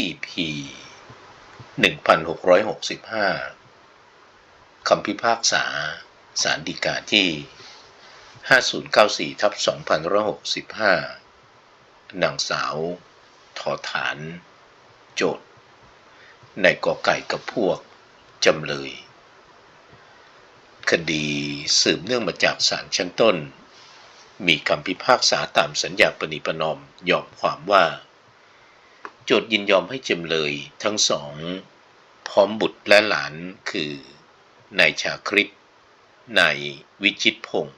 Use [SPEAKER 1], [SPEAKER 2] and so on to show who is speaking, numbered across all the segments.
[SPEAKER 1] EP 1665 คำพิพากษาสารดีกาที่ 5094ทับ2565 นางสาวทอฐาน โจทย์ในกอไก่กับพวก จำเลย คดีสืบเนื่องมาจากศาลชั้นต้น มีคำพิพากษาตามสัญญาปณิปนอมยอมความว่า โจทย์ยินยอมให้จำเลยทั้งสอง พร้อมบุตรและหลานคือนายชาคริตนายวิจิตพงศ์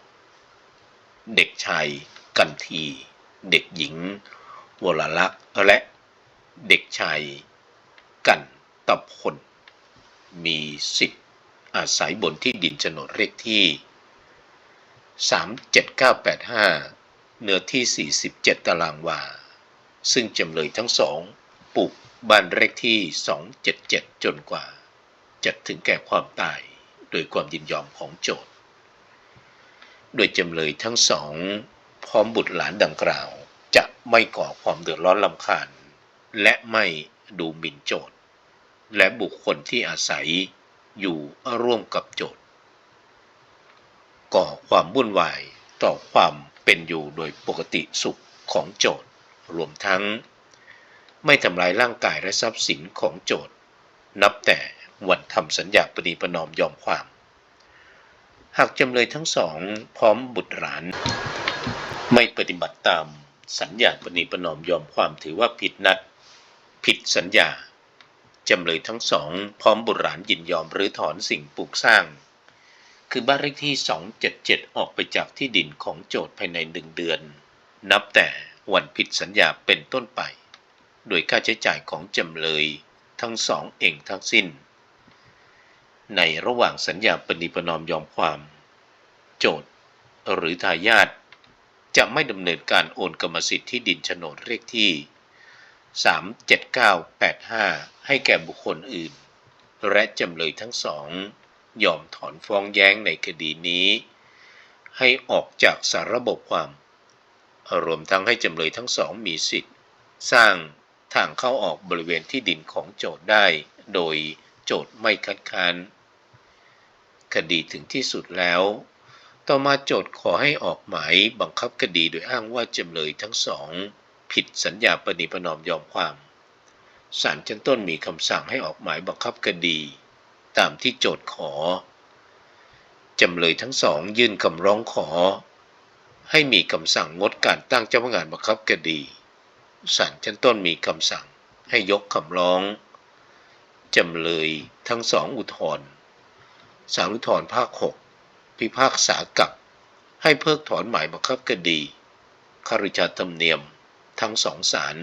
[SPEAKER 1] เด็กชายกันที เด็กหญิง วรลักษณ์และเด็กชายกันตะพลมีสิทธิ์อาศัยบนที่ดินโฉนดเลขที่ 37985 เนื้อที่ 47 ตารางวา ซึ่งจำเลยทั้งสองปลูกบ้านเลขที่ 277 จนกว่า จะถึงแก่ความตายโดยความยินยอมของโจทย์ โดยจำเลยทั้งสองพร้อมบุตรหลานดังกล่าว จะไม่ก่อความเดือดร้อนลำคาญ และไม่ดูหมิ่นโจทย์ และบุคคลที่อาศัยอยู่ร่วมกับโจทย์ ก่อความวุ่นวายต่อความเป็นอยู่โดยปกติสุขของโจทย์ รวมทั้ง ไม่ทำลายร่างกายและทรัพย์สินของโจทย์นับแต่วันทำสัญญาปณีประนอมยอมความ หากจำเลยทั้งสองพร้อมบุตรหลาน ไม่ปฏิบัติตามสัญญาปณีประนอมยอมความถือว่าผิดนัด ผิดสัญญา จำเลยทั้งสองพร้อมบุตรหลานยินยอมหรือถอนสิ่งปลูกสร้าง คือบ้านเลขที่ 277 ออกไปจากที่ดินของโจทย์ภายในหนึ่งเดือน นับแต่ วันผิดสัญญาเป็นต้นไป โดยค่าใช้จ่ายของจำเลยทั้งสองเองทั้งสิ้น ในระหว่างสัญญาปณิปนอมยอมความ โจทย์หรือทายาทจะไม่ดำเนินการโอนกรรมสิทธิ์ที่ดินโฉนดเลขที่ 37985 ให้แก่บุคคลอื่น และจำเลยทั้งสองยอมถอนฟ้องแย้งในคดีนี้ ให้ออกจากสารบบความ รวมทั้งให้จำเลยทั้งสองมีสิทธิ์ สร้างทางเข้าออกบริเวณที่ดินของโจทย์ได้ โดยโจทย์ไม่คัดค้านคดีถึงที่สุดแล้ว ต่อมาโจทย์ขอให้ออกหมายบังคับคดีโดยอ้างว่าจำเลยทั้งสอง ผิดสัญญาปณิปนอมยอมความศาลชั้นต้นมีคำสั่งให้ออกหมายบังคับคดี ตามที่โจทย์ขอ จำเลยทั้งสองยื่นคำร้องขอ ให้มีคำสั่งงดการตั้งเจ้าพนักงานบังคับคดีศาลชั้นต้นมีคำสั่งให้ยกคำร้อง จำเลยทั้งสองอุทธรณ์ศาลอุทธรณ์ภาค 6 พิพากษากับ ให้เพิกถอนหมายบังคับคดีคาริชาธรรมเนียมทั้งสองศาล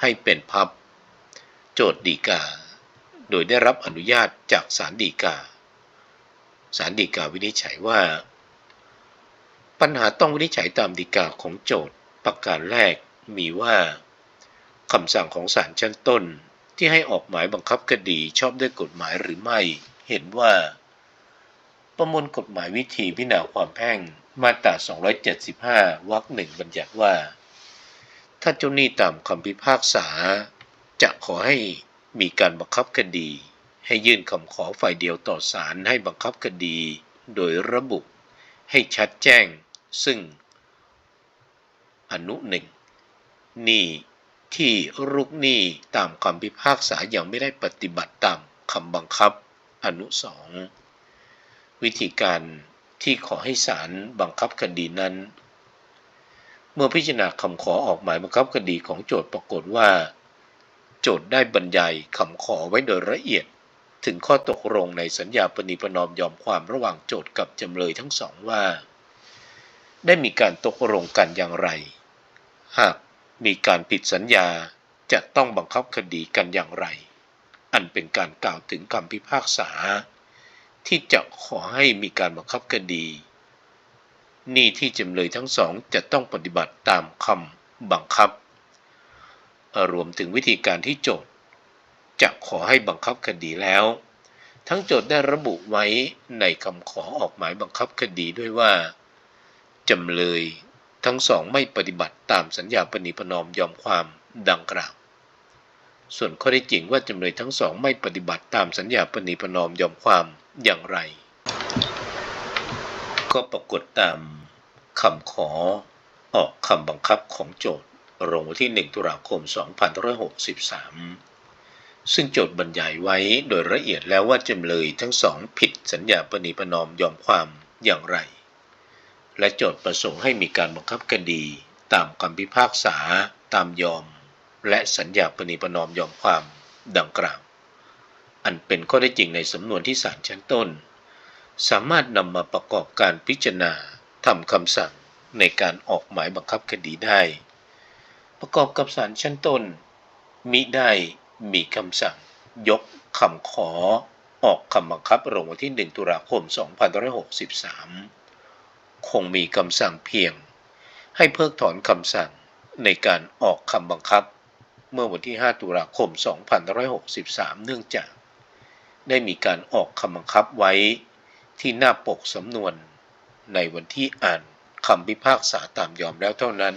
[SPEAKER 1] ให้เป็นพับ โจทย์ดีกา โดยได้รับอนุญาตจากศาลฎีกาศาลฎีกาวินิจฉัยว่า ปัญหาต้องวินิจฉัยตามฎีกาของโจทย์ประการแรกมีว่าคำสั่งของศาลชั้นต้นที่ให้ออกหมายบังคับคดีชอบด้วยกฎหมายหรือไม่ เห็นว่า ประมวลกฎหมายวิธีพิจารณาความแพ่งมาตรา 275 วรรคหนึ่งบัญญัติว่า ถ้าเจ้าหนี้ตามคำพิพากษา จะขอให้มีการบังคับคดี ให้ยื่นคำขอฝ่ายเดียวต่อศาลให้บังคับคดี โดยระบุให้ชัดแจ้ง ซึ่ง อนุหนึ่งหนี้ที่ลูกหนี้ตามคำพิพากษายังไม่ได้ปฏิบัติตามคำบังคับ อนุสองวิธีการที่ขอให้ศาลบังคับคดีนั้น เมื่อพิจารณาคำขอออกหมายบังคับคดีของโจทย์ปรากฏว่า โจทย์ได้บรรยายคำขอไว้โดยละเอียด ถึงข้อตกลงในสัญญาปณิประนอมยอมความระหว่างโจทย์กับจำเลยทั้งสองว่า ได้มีการตกลงกันอย่างไร หากมีการผิดสัญญาจะต้องบังคับคดีกันอย่างไร อันเป็นการกล่าวถึงคำพิพากษา ที่จะขอให้มีการบังคับคดี นี่ที่จำเลยทั้งสองจะต้องปฏิบัติตามคำบังคับ รวมถึงวิธีการที่โจทย์ จะขอให้บังคับคดีแล้ว ทั้งโจทย์ได้ระบุไว้ในคำขอออกหมายบังคับคดีด้วยว่า จำเลย ทั้งสองไม่ปฏิบัติตามสัญญาปณิปนอมยอมความดังกล่าว ส่วนข้อได้จริงว่าจำเลยทั้งสองไม่ปฏิบัติตามสัญญาปณีปนอมยอมความอย่างไร ก็ปรากฏตามคำขอออกคำบังคับของโจทย์ลงวันที่ 1 ตุลาคม 2563 ซึ่งโจทย์บรรยายไว้โดยละเอียดแล้วว่าจำเลยทั้งสองผิดสัญญาปณีปนอมยอมความอย่างไร และโจทย์ประสงค์ให้มีการบังคับคดี ตามคำพิพากษา ตามยอม และสัญญาปณีประนอมยอมความดังกล่าว อันเป็นข้อได้จริงในสำนวนที่ศาลชั้นต้น สามารถนำมาประกอบการพิจารณาทำคำสั่งในการออกหมายบังคับคดีได้ ประกอบกับศาลชั้นต้น มิได้มีคำสั่ง ยกคำขอออกคำบังคับลงวันที่ 1 ตุลาคม 2563 คงมีคำสั่งเพียง ให้เพิกถอนคำสั่งในการออกคำบังคับ เมื่อวันที่ 5 ตุลาคม 2563 เนื่องจาก ได้มีการออกคำบังคับไว้ที่หน้าปกสำนวน ในวันที่อ่านคำพิพากษาตามยอมแล้วเท่านั้น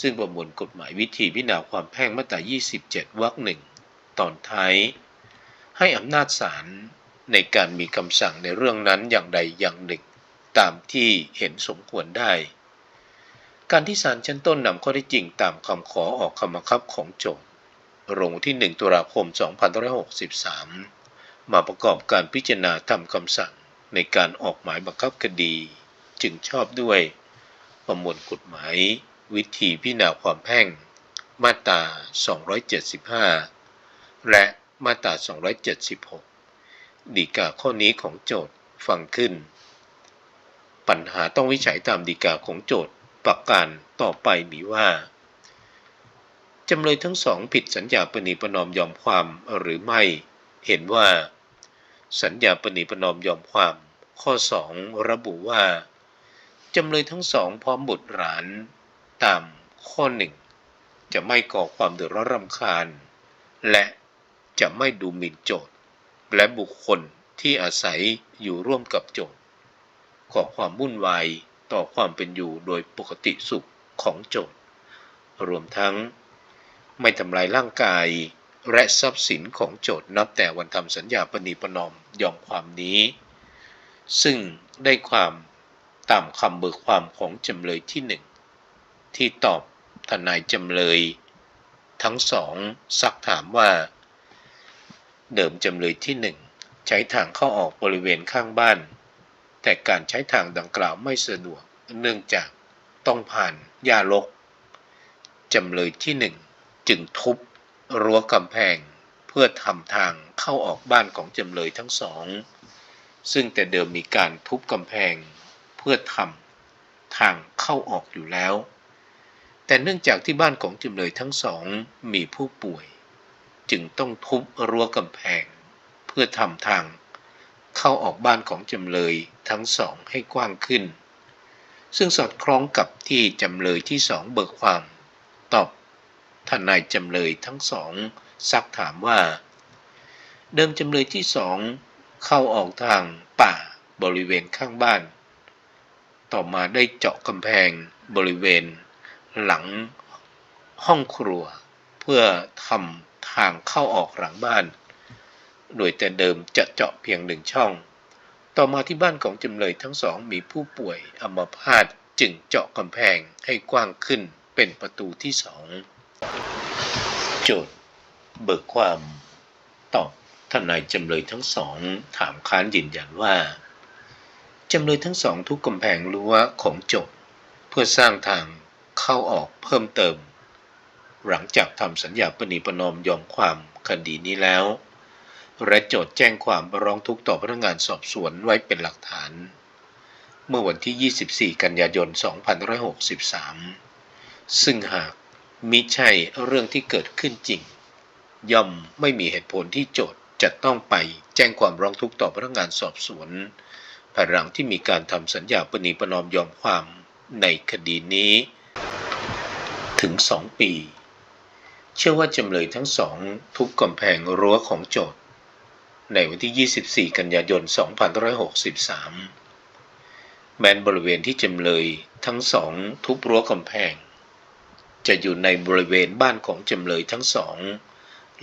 [SPEAKER 1] ซึ่งประมวลกฎหมายวิธีพิจารณาความแพ่งมาตรา 27 วรรคหนึ่งตอนท้าย ให้อำนาจศาลในการมีคำสั่งในเรื่องนั้นอย่างใดอย่างหนึ่ง ตามที่เห็นสมควรได้ การที่ศาลชั้นต้นนำข้อได้จริงตามคำขอออกคำบังคับของโจทย์ลงที่ 1 ตุลาคม 2563 มาประกอบการพิจารณาทำคำสั่งในการออกหมายบังคับคดี จึงชอบด้วย ประมวลกฎหมาย วิธีพิจารณาความแพ่ง มาตรา 275 และมาตรา 276 ดีกาข้อนี้ของโจทย์ฟังขึ้น ปัญหาต้องวิจัยตามดีกาของโจทย์ประการต่อไปมีว่าจำเลยทั้งสองผิดสัญญาปณีประนอมยอมความหรือไม่ เห็นว่า สัญญาปณีประนอมยอมความ ข้อ 2 ระบุว่าจำเลยทั้งสองพร้อมบุตรหลานตามข้อหนึ่งจะไม่ก่อความเดือดร้อนรำคาญ และจะไม่ดูหมิ่นโจทย์ และบุคคลที่อาศัยอยู่ร่วมกับโจทย์ ก่อความวุ่นวายต่อความเป็นอยู่โดยปกติสุขของโจทย์ รวมทั้ง ไม่ทำลายร่างกายและทรัพย์สินของโจทย์นับแต่วันทำสัญญาปณีประนอมยอมความนี้ ซึ่งได้ความตามคำเบิกความของจำเลยที่หนึ่งที่ตอบทนายจำเลย ทั้งสองซักถามว่า เดิมจำเลยที่หนึ่งใช้ทางเข้าออกบริเวณข้างบ้าน แต่การใช้ทางดังกล่าวไม่สะดวก เนื่องจากต้องผ่านหญ้ารกจำเลยที่หนึ่งจึงทุบรั้วกำแพง เพื่อทำทางเข้าออกบ้านของจำเลยทั้งสอง ซึ่งแต่เดิมมีการทุบกำแพง เพื่อทำทางเข้าออกอยู่แล้ว แต่เนื่องจากที่บ้านของจำเลยทั้งสองมีผู้ป่วย จึงต้องทุบรั้วกำแพง เพื่อทำทาง เข้าออกบ้านของจำเลยทั้งสองให้กว้างขึ้น ซึ่งสอดคล้องกับที่จำเลยที่สองเบิกความ ตอบทนายจำเลยทั้งสองซักถามว่า เดิมจำเลยที่สองเข้าออกทางป่าบริเวณข้างบ้าน ต่อมาได้เจาะกำแพงบริเวณ หลังห้องครัว เพื่อทำทางเข้าออกหลังบ้าน โดยแต่เดิมจะเจาะเพียงหนึ่งช่อง ต่อมาที่บ้านของจำเลยทั้งสองมีผู้ป่วยอัมพาตจึงเจาะกำแพงให้กว้างขึ้นเป็นประตูที่สอง โจทย์เบิกความตอบทนายจำเลยทั้งสองถามค้านยืนยันว่า จำเลยทั้งสองทุกกำแพงรั้วของโจทย์เพื่อสร้างทางเข้าออกเพิ่มเติม หลังจากทำสัญญาปณีประนอมยอมความคดีนี้แล้ว และโจทย์แจ้งความร้องทุกข์ต่อพนักงานสอบสวนไว้เป็นหลักฐาน เมื่อวันที่ 24 กันยายน 2563 ซึ่งหากมิใช่เรื่องที่เกิดขึ้นจริง ย่อมไม่มีเหตุผลที่โจทย์จะต้องไปแจ้งความร้องทุกข์ต่อพนักงานสอบสวนภายหลังที่มีการทำสัญญาปณีประนอมยอมความในคดีนี้ ถึงสองปี เชื่อว่าจำเลยทั้งสองทุบกำแพงรั้วของโจทย์ ในวันที่ 24 กันยายน 2563 แม้นบริเวณที่จำเลยทั้งสองทุบรั้วกำแพง จะอยู่ในบริเวณบ้านของจำเลยทั้งสอง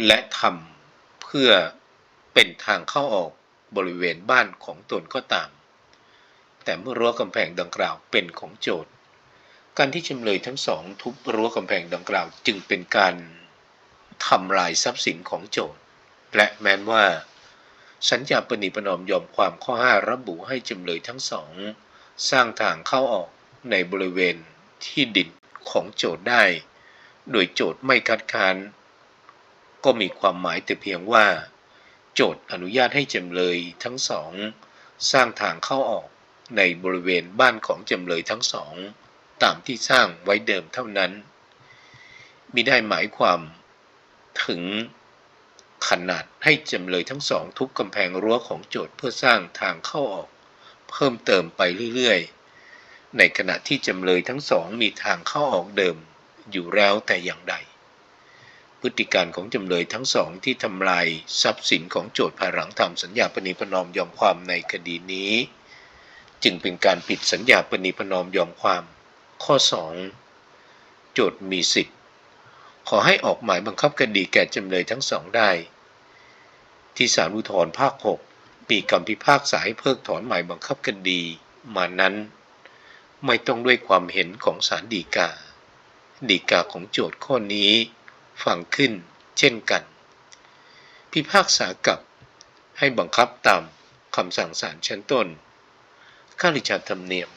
[SPEAKER 1] และทำเพื่อเป็นทางเข้าออกบริเวณบ้านของตนก็ตาม แต่เมื่อรั้วกำแพงดังกล่าวเป็นของโจทย์ การที่จำเลยทั้งสองทุบรั้วกำแพงดังกล่าวจึงเป็นการทำลายทรัพย์สินของโจทย์ และแม้นว่า สัญญาปณิประนอมยอมความข้อ5ระบุให้จำเลยทั้งสอง สร้างทางเข้าออกในบริเวณที่ดินของโจทย์ได้ โดยโจทย์ไม่คัดค้านก็มีความหมายแต่เพียงว่า โจทย์อนุญาตให้จำเลยทั้งสอง สร้างทางเข้าออกในบริเวณบ้านของจำเลยทั้งสอง ตามที่สร้างไว้เดิมเท่านั้นมิได้หมายความถึง ขนาดให้จำเลยทั้งสองทุบกำแพงรั้วของโจทย์เพื่อสร้างทางเข้าออก เพิ่มเติมไปเรื่อยๆ ในขณะที่จำเลยทั้งสองมีทางเข้าออกเดิมอยู่แล้วแต่อย่างใด พฤติการของจำเลยทั้งสองที่ทำลายทรัพย์สินของโจทย์ภายหลังทำสัญญาปณิประนอมยอมความในคดีนี้ จึงเป็นการผิดสัญญาปณิประนอมยอมความ ข้อ 2 โจทย์มีสิทธิ์ขอให้ออกหมายบังคับคดีแก่จำเลยทั้งสองได้ ที่ศาลอุทธรภาค6มีคำพิพากษาให้เพิกถอนหมายบังคับคดี มานั้น ไม่ต้องด้วยความเห็นของศาลฎีกาฎีกาของโจทย์ข้อนี้ฟังขึ้นเช่นกัน พิพากษากับให้บังคับตามคำสั่งศาลชั้นต้นข้าราชการธรรมเนียม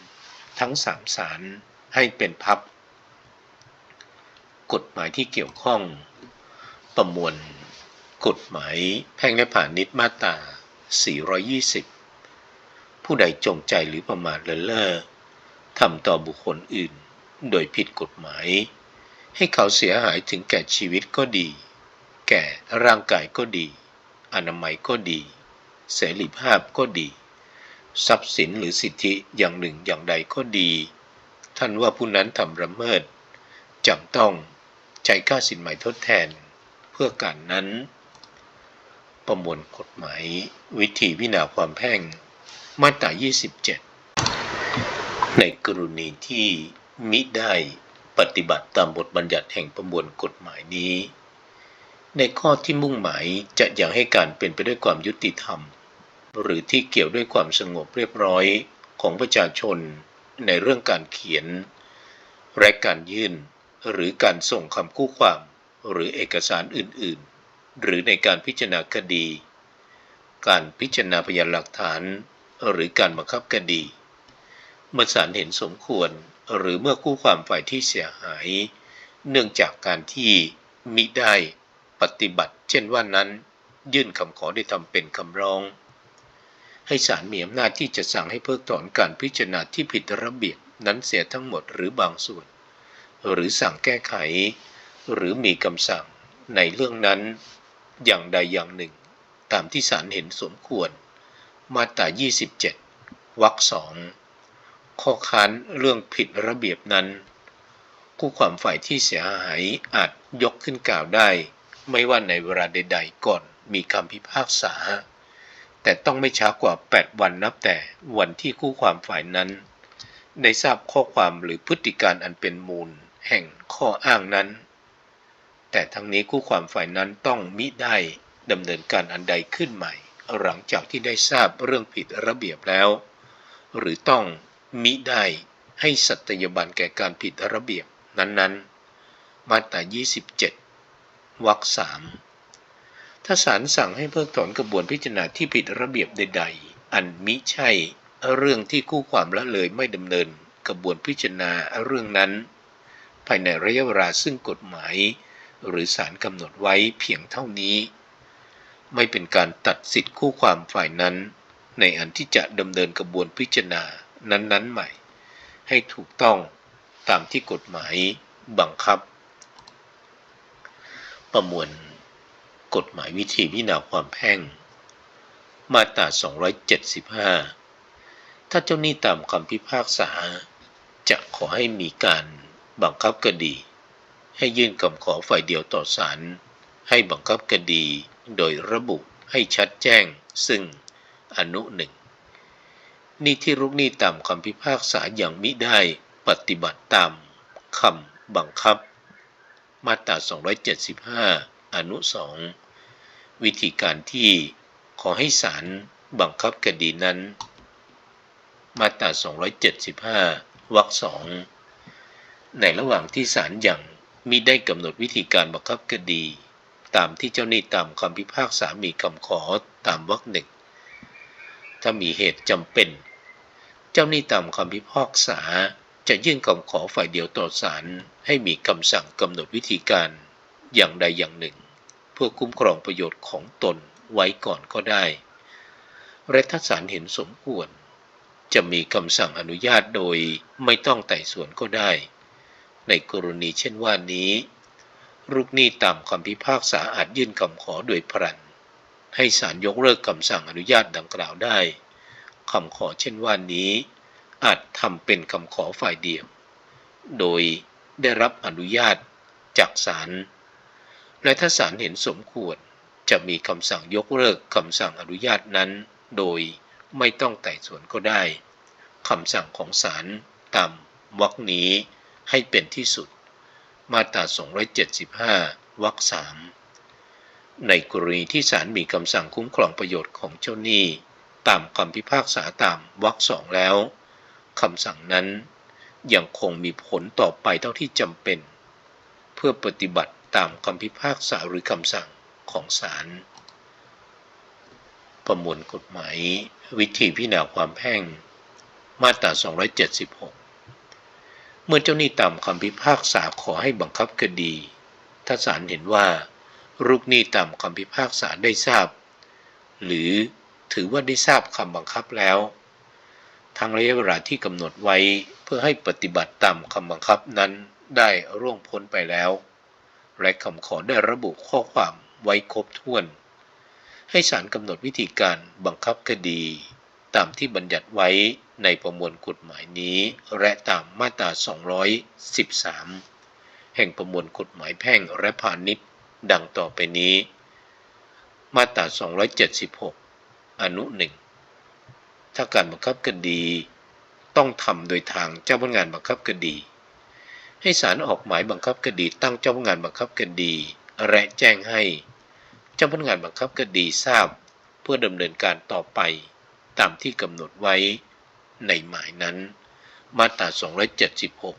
[SPEAKER 1] ทั้งสามศาลให้เป็นพับ กฎหมายที่เกี่ยวข้องประมวล กฎหมายแพ่งและผ่านิดมาตรา 420 ผู้ใดจงใจหรือประมาทเลินเล่อทำต่อบุคคลอื่น โดยผิดกฎหมาย ให้เขาเสียหายถึงแก่ชีวิตก็ดี แก่ร่างกายก็ดี อนามัยก็ดี เสรีภาพก็ดี ทรัพย์สินหรือสิทธิอย่างหนึ่งอย่างใดก็ดี ท่านว่าผู้นั้นทำระเมิดจำต้องใช้ค่าสินใหม่ทดแทนเพื่อการนั้น ประมวลกฎหมาย วิธีวินาความแพ่งมาตรา 27 ในกรณีที่มิได้ปฏิบัติตามบทบัญญัติแห่งประมวลกฎหมายนี้ ในข้อที่มุ่งหมายจะยังให้การเป็นไปด้วยความยุติธรรม หรือที่เกี่ยวด้วยความสงบเรียบร้อยของประชาชนในเรื่องการเขียน และการยื่น หรือการส่งคำคู่ความหรือเอกสารอื่นๆ หรือในการพิจารณาคดี การพิจารณาพยานหลักฐาน หรือการบังคับคดี เมื่อศาลเห็นสมควรหรือเมื่อคู่ความฝ่ายที่เสียหาย เนื่องจากการที่มิได้ปฏิบัติ เช่นว่านั้น ยื่นคำขอได้ทำเป็นคำร้อง ให้ศาลมีอำนาจที่จะสั่งให้เพิกถอนการพิจารณาที่ผิดระเบียบนั้นเสียทั้งหมดหรือบางส่วน หรือสั่งแก้ไข หรือมีคำสั่งในเรื่องนั้น อย่างใดอย่างหนึ่ง ตามที่ศาลเห็นสมควร มาตรา 27 วรรคสองข้อค้านเรื่องผิดระเบียบนั้นผู้ความฝ่ายที่เสียหายอาจยกขึ้นกล่าวได้ ไม่ว่าในเวลาใดๆก่อนมีคำพิพากษา แต่ต้องไม่ช้ากว่า 8 วันนับแต่วันที่คู่ความฝ่ายนั้น ได้ทราบข้อความหรือพฤติการอันเป็นมูล แห่งข้ออ้างนั้น แต่ทั้งนี้คู่ความฝ่ายนั้นต้องมิได้ดำเนินการอันใดขึ้นใหม่ หลังจากที่ได้ทราบเรื่องผิดระเบียบแล้ว หรือต้องมิได้ให้สัตยาบันแก่การผิดระเบียบนั้นๆ มาตรา 27 วรรคสามถ้าศาลสั่งให้เพิกถอนกระบวนพิจารณาที่ผิดระเบียบใด ๆ อันมิใช่เรื่องที่คู่ความละเลยไม่ดำเนินกระบวนพิจารณาเรื่องนั้น ภายในระยะเวลาซึ่งกฎหมาย หรือศาลกำหนดไว้เพียงเท่านี้ ไม่เป็นการตัดสิทธิคู่ความฝ่ายนั้น ในอันที่จะดำเนินกระบวนพิจารณานั้นๆใหม่ ให้ถูกต้องตามที่กฎหมายบังคับ ประมวลกฎหมายวิธีพิจารณาความแพ่ง มาตรา 275 ถ้าเจ้าหนี้ตามคำพิพากษา จะขอให้มีการบังคับคดี ให้ยื่นคำขอฝ่ายเดียวต่อศาลให้บังคับคดีโดยระบุให้ชัดแจ้ง ซึ่งอนุหนึ่งนี่ที่รุกนี้ตามคำพิพากษาอย่างมิได้ปฏิบัติตามคำบังคับ มาตรา 275 อนุสองวิธีการที่ขอให้ศาลบังคับคดีนั้น มาตรา 275 วรรคสองในระหว่างที่ศาลยัง มิได้กำหนดวิธีการบังคับคดี ตามที่เจ้าหนี้ตามคำพิพากษามีคำขอตามวรรคหนึ่ง ถ้ามีเหตุจำเป็น เจ้าหนี้ตามคำพิพากษาจะยื่นคำขอฝ่ายเดียวต่อศาลให้มีคำสั่งกำหนดวิธีการอย่างใดอย่างหนึ่ง เพื่อคุ้มครองประโยชน์ของตนไว้ก่อนก็ได้และถ้าศาลเห็นสมควร จะมีคำสั่งอนุญาตโดยไม่ต้องไต่สวนก็ได้ ในกรณีเช่นว่านี้ ลูกหนี้ตามคำพิพากษาอาจยื่นคำขอโดยพรัน ให้ศาลยกเลิกคำสั่งอนุญาตดังกล่าวได้คำขอเช่นว่านี้ อาจทำเป็นคำขอฝ่ายเดียว โดยได้รับอนุญาตจากศาลและถ้าศาลเห็นสมควรจะมีคำสั่งยกเลิกคำสั่งอนุญาตนั้น โดยไม่ต้องไต่สวนก็ได้คำสั่งของศาลตามวรรคนี้ ให้เป็นที่สุด มาตรา 275 วรรคสามในกรณีที่ศาลมีคำสั่งคุ้มครองประโยชน์ของเจ้าหนี้ ตามคำพิพากษาตามวรรคสองแล้วคำสั่งนั้นยังคงมีผลต่อไปเท่าที่จำเป็น เพื่อปฏิบัติตามคำพิพากษาหรือคำสั่งของศาลประมวลกฎหมาย วิธีพิจารณาความแพ่ง มาตรา 276 เมื่อเจ้าหนี้ตามคำพิพากษาขอให้บังคับคดี ถ้าศาลเห็นว่าลูกหนี้ตามคำพิพากษาได้ทราบ หรือถือว่าได้ทราบคำบังคับแล้ว ทางระยะเวลาที่กำหนดไว้เพื่อให้ปฏิบัติตามคำบังคับนั้นได้ร่วงพ้นไปแล้ว และคำขอได้ระบุข้อความไว้ครบถ้วน ให้ศาลกำหนดวิธีการบังคับคดี ตามที่บัญญัติไว้ในประมวลกฎหมายนี้ และตามมาตรา 213 แห่งประมวลกฎหมายแพ่งและพาณิชย์ดังต่อไปนี้ มาตรา 276 อนุหนึ่งถ้าการบังคับคดี ต้องทำโดยทางเจ้าพนักงานบังคับคดี ให้ศาลออกหมายบังคับคดีตั้งเจ้าพนักงานบังคับคดี และแจ้งให้ เจ้าพนักงานบังคับคดีทราบ เพื่อดำเนินการต่อไป ตามที่กำหนดไว้ในหมายนั้น มาตรา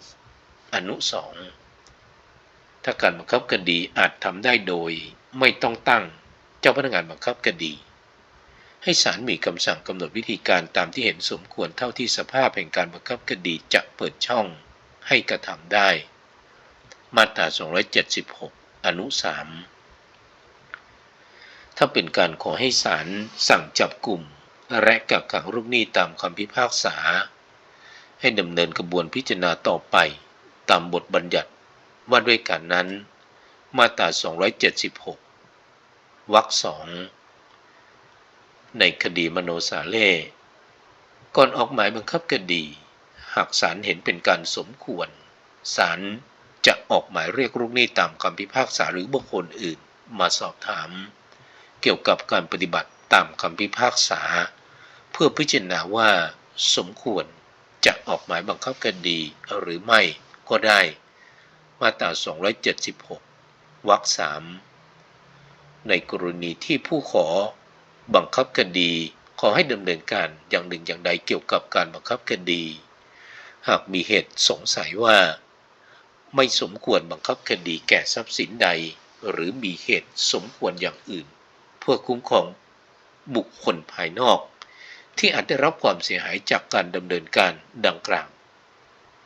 [SPEAKER 1] 276 อนุสองถ้าการบังคับคดีอาจทำได้โดยไม่ต้องตั้งเจ้าพนักงานบังคับคดี ให้ศาลมีคำสั่งกำหนดวิธีการตามที่เห็นสมควรเท่าที่สภาพแห่งการบังคับคดีจะเปิดช่องให้กระทำได้ มาตรา 276 อนุ 3ถ้าเป็นการขอให้ศาลสั่งจับกลุ่ม และกักขังลูกหนี้ตามคำพิพากษา ให้ดำเนินกระบวนพิจารณาต่อไปตามบทบัญญัติว่าด้วยการนั้น มาตรา 276 วรรคสอง ในคดีมโนสาเล่ ก่อนออกหมายบังคับคดี หากศาลเห็นเป็นการสมควร ศาลจะออกหมายเรียกลูกหนี้ตามคำพิพากษาหรือบุคคลอื่นมาสอบถาม เกี่ยวกับการปฏิบัติตามคำพิพากษา เพื่อพิจารณาว่าสมควรจะออกหมายบังคับคดีหรือไม่ก็ได้ มาตรา 276 วรรคสามในกรณีที่ผู้ขอบังคับคดี ขอให้ดำเนินการอย่างหนึ่งอย่างใดเกี่ยวกับการบังคับคดี หากมีเหตุสงสัยว่า ไม่สมควรบังคับคดีแก่ทรัพย์สินใด หรือมีเหตุสมควรอย่างอื่น เพื่อคุ้มครองบุคคลภายนอก ที่อาจได้รับความเสียหายจากการดำเนินการดังกล่าว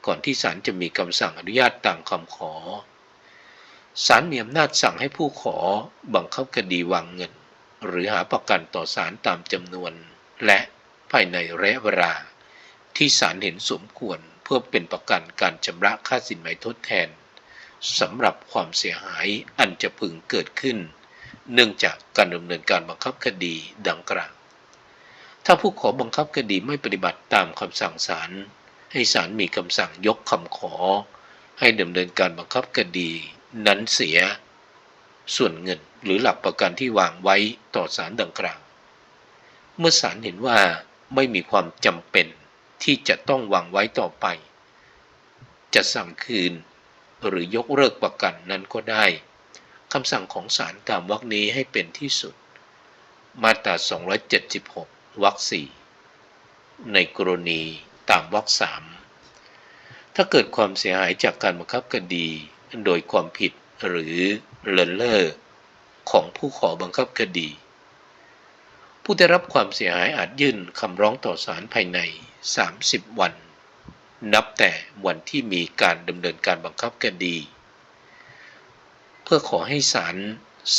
[SPEAKER 1] ก่อนที่ศาลจะมีคำสั่งอนุญาตตามคำขอ ศาลมีอำนาจสั่งให้ผู้ขอบังคับคดีวางเงิน หรือหาประกันต่อศาลตามจำนวน และภายในระยะเวลา ที่ศาลเห็นสมควรเพื่อเป็นประกันการชำระค่าสินไหมทดแทนสำหรับความเสียหายอันจะพึงเกิดขึ้น เนื่องจากการดำเนินการบังคับคดีดังกล่าว ถ้าผู้ขอบังคับคดีไม่ปฏิบัติตามคำสั่งศาลให้ศาลมีคำสั่งยกคำขอ ให้ดำเนินการบังคับคดีนั้นเสีย ส่วนเงินหรือหลักประกันที่วางไว้ต่อสารดังกล่าว เมื่อศาลเห็นว่าไม่มีความจำเป็นที่จะต้องวางไว้ต่อไป จะสั่งคืนหรือยกเลิกประกันนั้นก็ได้คำสั่งของศาลตามวรรคนี้ให้เป็นที่สุด มาตรา 276 วรรคสี่ในกรณีตามวรรคสามถ้าเกิดความเสียหายจากการบังคับคดีโดยความผิดหรือเลินเล่อของผู้ขอบังคับคดี ผู้ได้รับความเสียหายอาจยื่นคำร้องต่อศาลภายใน 30 วัน นับแต่วันที่มีการดำเนินการบังคับคดี เพื่อขอให้ศาล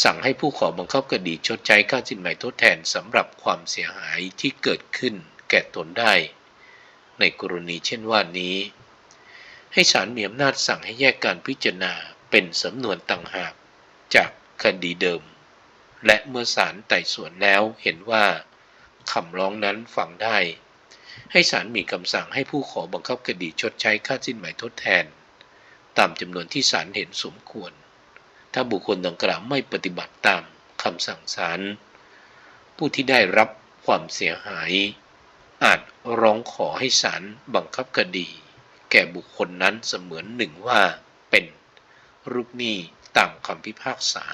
[SPEAKER 1] สั่งให้ผู้ขอบังคับคดีชดใช้ค่าสินไหมทดแทนสำหรับความเสียหายที่เกิดขึ้นแก่ตนได้ ในกรณีเช่นว่านี้ ให้ศาลมีอำนาจสั่งให้แยกการพิจารณาเป็นสำนวนต่างหากจากคดีเดิม และเมื่อศาลไต่สวนแล้วเห็นว่าคำร้องนั้นฟังได้ ให้ศาลมีคำสั่งให้ผู้ขอบังคับคดีชดใช้ค่าสินไหมทดแทน ตามจำนวนที่ศาลเห็นสมควร ถ้าบุคคลดังกล่าวไม่ปฏิบัติตามคำสั่งศาลผู้ที่ได้รับความเสียหาย อาจร้องขอให้ศาลบังคับคดี แก่บุคคลนั้นเสมือนหนึ่งว่าเป็น รูปหนี้ตามคำพิพากษา